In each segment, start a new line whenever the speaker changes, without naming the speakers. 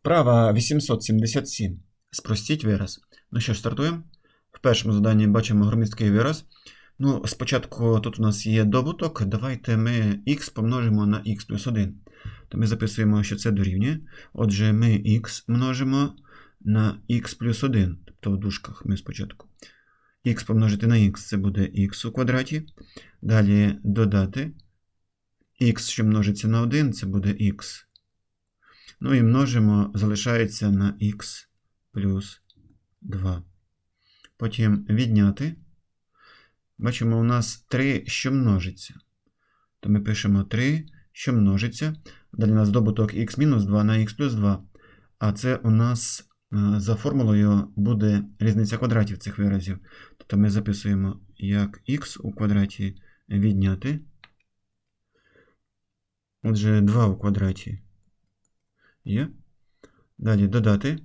Вправа 877. Спростіть вираз. Ну що ж, стартуємо. В першому заданні бачимо громісткий вираз. Ну, спочатку тут у нас є добуток. Давайте ми х помножимо на х плюс 1. То ми записуємо, що це дорівнює. Отже, ми х множимо на х плюс 1. Тобто в дужках ми спочатку. х помножити на х це буде х у квадраті. Далі додати. х, що множиться на 1, це буде х. Ну і множимо, залишається на х плюс 2. Потім відняти. Бачимо, у нас 3, що множиться. То ми пишемо 3, що множиться. Далі у нас добуток х мінус 2 на х плюс 2. А це у нас е, за формулою буде різниця квадратів цих виразів. Тобто ми записуємо як х у квадраті відняти. Отже, 2 у квадраті є. Далі додати.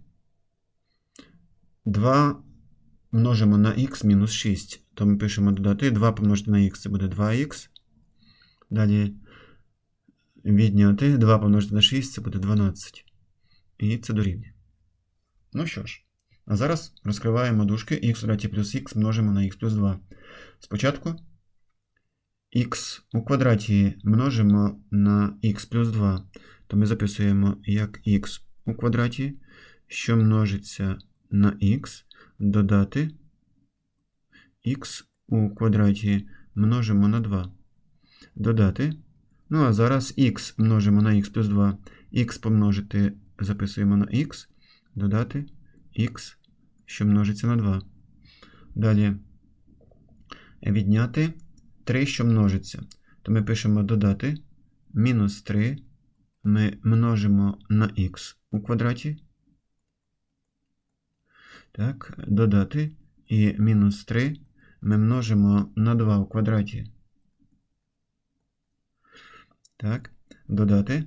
2 множимо на х мінус 6. То ми пишемо додати 2 помножити на х, це буде 2х. Далі відняти 2 помножити на 6, це буде 12. І це дорівнює. Ну що ж, а зараз розкриваємо дужки х квадраті плюс х множимо на х плюс 2. Спочатку х у квадраті множимо на х плюс 2. То ми записуємо як х у квадраті, що множиться на х, додати х у квадраті множимо на 2. Додати. Ну, а зараз х множимо на х плюс 2. х помножити записуємо на х, додати х, що множиться на 2. Далі відняти 3, що множиться. То ми пишемо додати мінус 3 ми множимо на х у квадраті. Так, додати. І мінус 3 ми множимо на 2 у квадраті. Так, додати.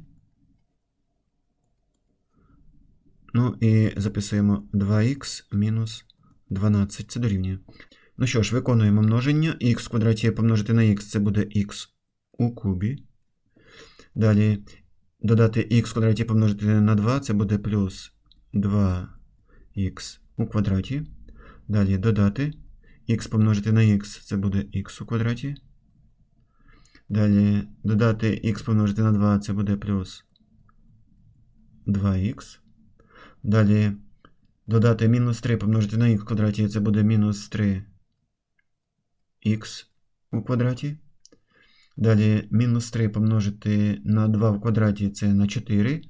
Ну і записуємо 2х мінус 12. Це дорівнює. Ну що ж, виконуємо множення. х в квадраті помножити на х це буде х у кубі. Далі додати х в квадраті помножити на 2, це буде плюс 2х у квадраті. Далі додати х помножити на х, це буде х у квадраті. Далі додати х помножити на 2, це буде плюс 2х. Далі додати мінус 3 помножити на х в квадраті, це буде мінус 3х у квадраті. Далі мінус 3 помножити на 2 в квадраті це на 4.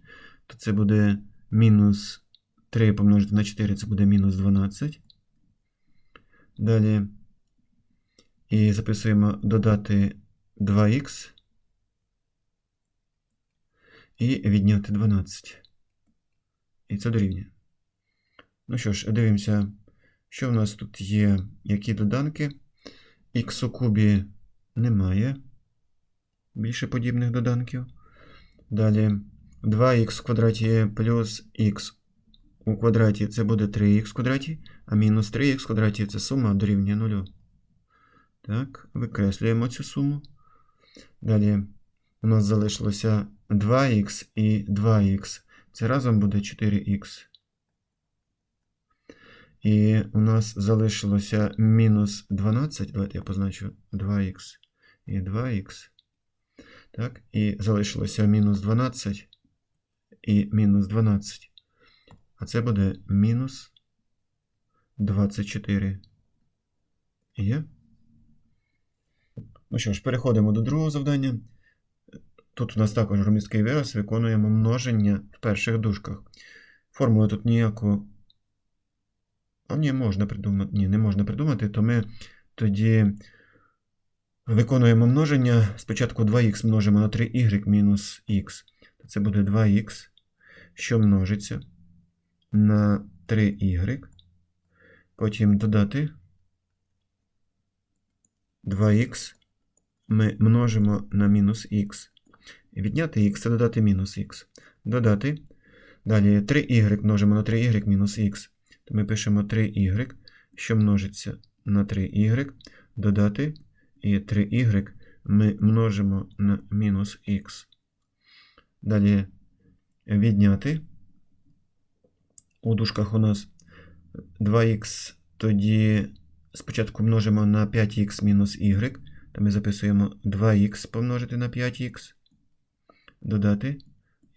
То це буде мінус 3 помножити на 4, це буде мінус 12. Далі і записуємо додати 2х і відняти 12. І це дорівнює. Ну що ж, дивимося, що в нас тут є, які доданки. Х у кубі немає більше подібних доданків. Далі 2х в квадраті плюс х у квадраті це буде 3х в квадраті, а мінус 3х в квадраті це сума дорівнює 0. Так, викреслюємо цю суму. Далі у нас залишилося 2х і 2х. Це разом буде 4х. І у нас залишилося мінус 12. Давайте я позначу 2х і 2х. Так, і залишилося мінус 12 і мінус 12. А це буде мінус 24. Є? Ну що ж, переходимо до другого завдання. Тут у нас також громісткий вираз, виконуємо множення в перших дужках. Формули тут ніяку. А ні, можна придумати. Ні, не можна придумати, то ми тоді. Виконуємо множення. Спочатку 2х множимо на 3y мінус х. Це буде 2х, що множиться на 3y. Потім додати 2х ми множимо на мінус х. Відняти х це додати мінус х. Додати. Далі 3y множимо на 3y мінус х. То ми пишемо 3y, що множиться на 3y. Додати. І 3y ми множимо на мінус х. Далі відняти. у дужках у нас 2х, тоді спочатку множимо на 5х мінус y, то ми записуємо 2х помножити на 5х, додати,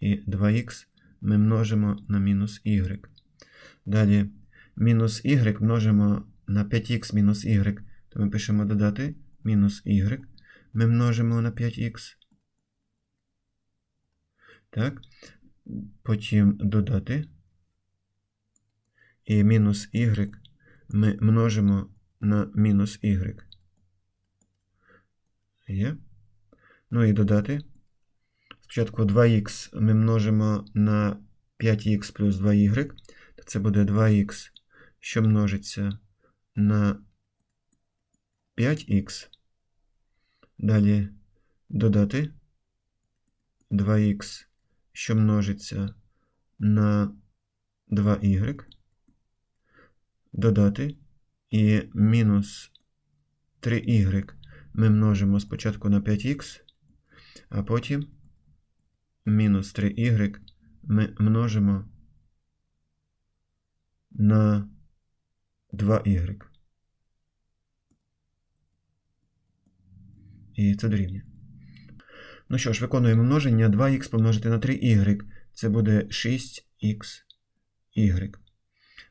і 2х ми множимо на мінус y. Далі мінус y множимо на 5х мінус y, то ми пишемо додати мінус y, ми множимо на 5х. Так. Потім додати. І мінус y ми множимо на мінус y. Є. Ну і додати. Спочатку 2х ми множимо на 5х плюс 2y, це буде 2х, що множиться на 5х. Далі додати 2х, що множиться на 2y. Додати і мінус 3y ми множимо спочатку на 5х, а потім мінус 3y ми множимо на 2y. І це дорівнює. Ну що ж, виконуємо множення 2х помножити на 3y. Це буде 6xy.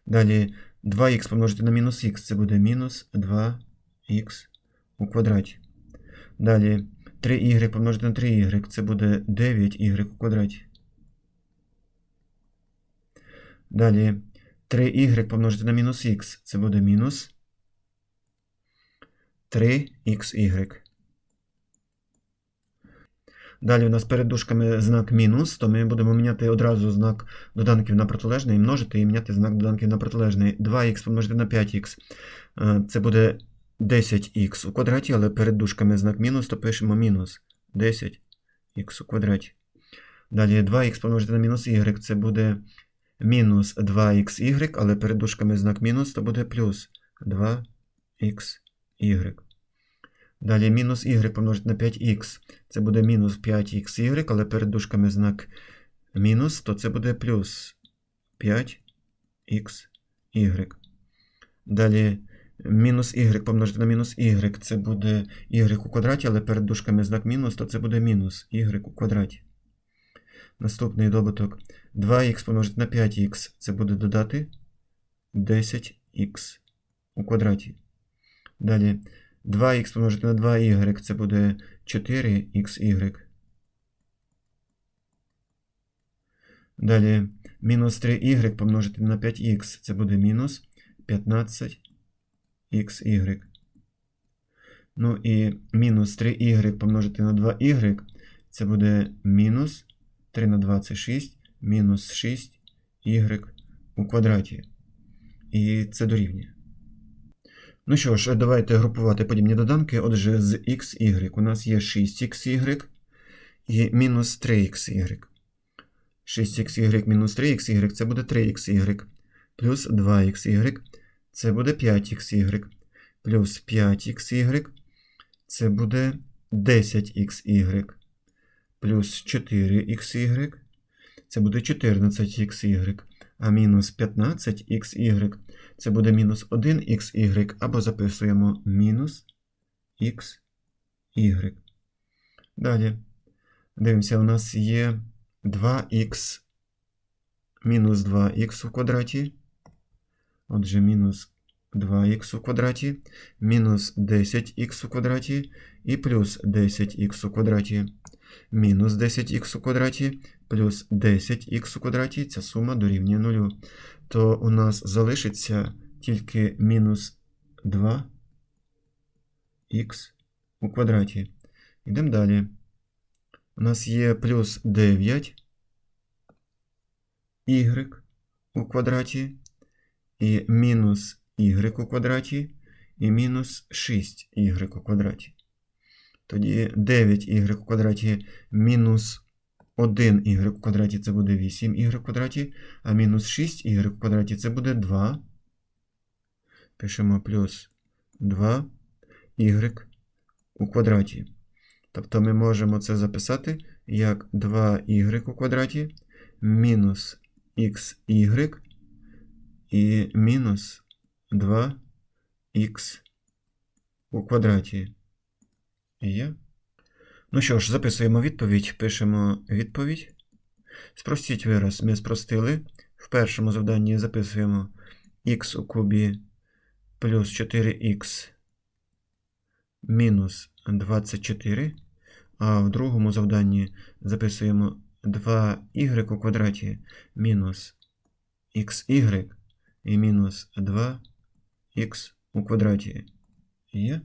Далі 2х помножити на мінус х, це буде мінус 2х у квадраті. Далі 3y помножити на 3y, це буде 9y у квадраті. Далі 3y помножити на мінус х, це буде мінус 3xy. Далі у нас перед дужками знак мінус, то ми будемо міняти одразу знак доданків на протилежний, множити і міняти знак доданків на протилежний. 2х помножити на 5х. Це буде 10х у квадраті, але перед дужками знак мінус, то пишемо мінус 10х у квадраті. Далі 2х помножити на мінус y, це буде мінус 2xy, але перед дужками знак мінус, то буде плюс 2xy. Далі мінус y помножити на 5х. Це буде мінус 5xy, але перед дужками знак мінус, то це буде плюс 5xy. Далі мінус y помножити на мінус y, це буде y у квадраті, але перед дужками знак мінус, то це буде мінус y у квадраті. Наступний добуток 2х помножити на 5х, це буде додати 10х у квадраті. Далі 2х помножити на 2y, це буде 4xy. Далі мінус 3y помножити на 5х, це буде мінус 15xy. Ну і мінус 3y помножити на 2y, це буде мінус 3 на 26, мінус 6y у квадраті. І це дорівнює. Ну що ж, давайте групувати подібні доданки. Отже, з xy у нас є 6xy і мінус 3xy. 6xy мінус 3xy це буде 3xy. Плюс 2xy це буде 5xy. Плюс 5xy це буде 10xy. Плюс 4xy це буде 14xy. А мінус 15xy це буде мінус 1xy, або записуємо мінус xy. Далі, дивимося, у нас є 2х мінус 2х у квадраті. Отже, мінус 2х у квадраті, мінус 10х у квадраті і плюс 10х у квадраті. Мінус 10х у квадраті плюс 10х у квадраті, ця сума дорівнює 0 то у нас залишиться тільки мінус 2х у квадраті. Йдемо далі. У нас є плюс 9 y у квадраті, і мінус y у квадраті, і мінус 6y у квадраті. Тоді 9y у квадраті мінус 1y в квадраті це буде 8y в квадраті, а мінус 6y в квадраті це буде 2. Пишемо плюс 2y у квадраті. Тобто ми можемо це записати як 2y у квадраті мінус xy і мінус 2х у квадраті. Є. Ну що ж, записуємо відповідь, пишемо відповідь. Спростіть вираз. Ми спростили. В першому завданні записуємо х у кубі плюс 4х мінус 24. А в другому завданні записуємо 2y у квадраті мінус xy і мінус 2х у квадраті. Є?